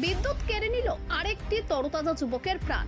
বিদ্যুৎ কেড়ে নিল আরেকটি তরতাজা যুবকের প্রাণ।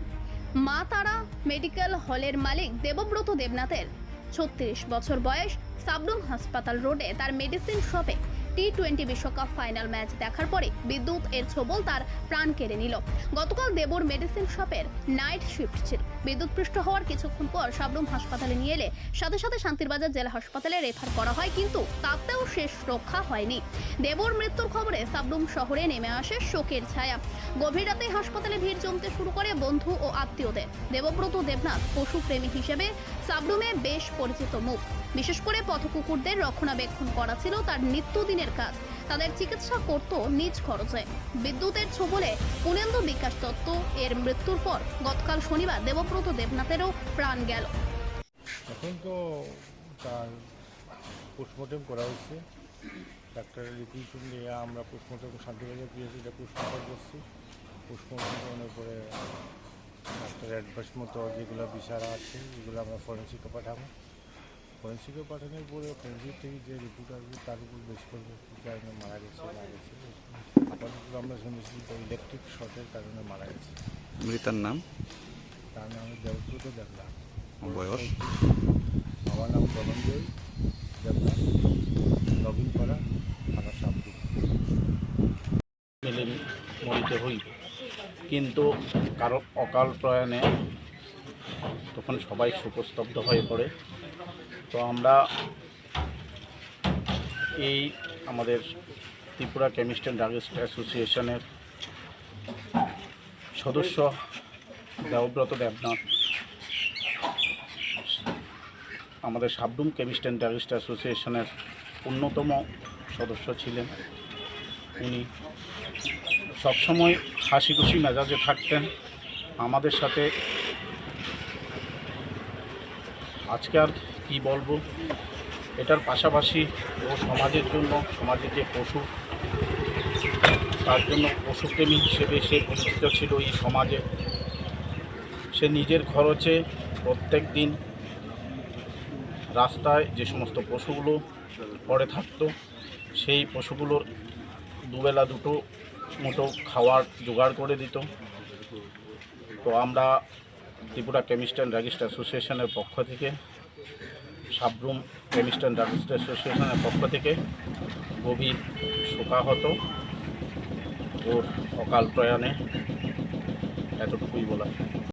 মা তারা মেডিকেল হলের মালিক দেবব্রত দেবনাথের। ছত্রিশ বছর বয়স সাবরুম হাসপাতাল রোডে তার মেডিসিন শপে টি টোয়েন্টি বিশ্বকাপ ফাইনাল ম্যাচ দেখার পরে বিদ্যুৎ এর ছবল তার প্রাণ কেড়ে নিল। গতকাল দেবর মেডিসিন শপের নাইট শিফট ছিল। বিদ্যুৎ পৃষ্ঠ হওয়ার কিছুক্ষণ পর সাবরুম হাসপাতালে নিয়ে এলে। সাথে সাথে শান্তিরবাজার জেলা হাসপাতালে রেফার করা হয়, কিন্তু তাতেও শেষ রক্ষা হয়নি। দেবর মৃত্যুর খবরে সাবরুম শহরে নেমে আসে শোকের ছায়া। গভীর রাতে হাসপাতালে ভিড় জমতে শুরু করে বন্ধু ও আত্মীয়দের। দেবব্রত দেবনাথ পশুপ্রেমী হিসেবে সাবরুমে বেশ পরিচিত মুখ। বিশেষ করে পথকুকুরদের রক্ষণাবেক্ষণ করা ছিল তার নিত্যদিনের কাজ। তাদের চিকিৎসা করত নিজ খরচে। বিদ্যুতের ছোবলে পুনেন্দু বিকাশ দত্ত এর মৃত্যুর পর গতকাল শনিবার দেবব্রত দেবনাথেরও প্রাণ গেল। এখন তো তার পোস্টমর্টম করা হচ্ছে ডাক্তারের রিপোর্ট নিয়ে আমরা পোস্টমর্টম শান্তিবাজার পিএসিটা পোস্টমর্টম করছি। পোস্টমর্টম করানোর পরে ডাক্তারের অ্যাডভাইস মতো যেগুলো বিষারা আছে, এগুলো আমরা ফরেন্সিকে পাঠাবো। ফরেন্সিকে পাঠানোর পরে ফরেন্সিক থেকে যে রিপোর্ট আসবে তার উপর বেশ করব কী কারণে মারা গেছে মারা গেছে। আপাতত আমরা শুনেছি ইলেকট্রিক শর্টের কারণে মারা গেছে। মৃতার নাম? তার নামে দেবদ্রুত দেখলাম বয়স? আমার নাম ধনঞ্জয় দেবনাথ লগিন করা আমার সামনে মিলে মরিতে হইবে কিন্তু কারও অকাল প্রয়াণে তখন সবাই শোকস্তব্ধ হয়ে পড়ে। তো আমরা এই আমাদের ত্রিপুরা কেমিস্ট অ্যান্ড ড্রাগিস্ট অ্যাসোসিয়েশনের সদস্য দেবব্রত দেবনাথ। আমাদের সাবডুম কেমিস্ট অ্যান্ড ড্রাগিস্ট অ্যাসোসিয়েশনের অন্যতম সদস্য ছিলেন। উনি সবসময় হাসি খুশি মেজাজে থাকতেন। আমাদের সাথে আজকে আর কী বলব? এটার পাশাপাশি ও সমাজের জন্য, সমাজের যে পশু, তার জন্য পশুপ্রেমী হিসেবে সে পরিচিত ছিল এই সমাজে। সে নিজের খরচে প্রত্যেক দিন রাস্তায় যে সমস্ত পশুগুলো পড়ে থাকতো, সেই পশুগুলোর দুবেলা দুটো মতো খাওয়ার জোগাড় করে দিত। তো আমরা ত্রিপুরা কেমিস্ট অ্যান্ড ড্রাগিস্ট অ্যাসোসিয়েশনের পক্ষ থেকে সাবরুম অ্যান্ড ড্রাগিস্ট অ্যাসোসিয়েশনের পক্ষ থেকে গভীর শোকাহত ওর অকাল প্রয়াণে এতটুকুই বলা।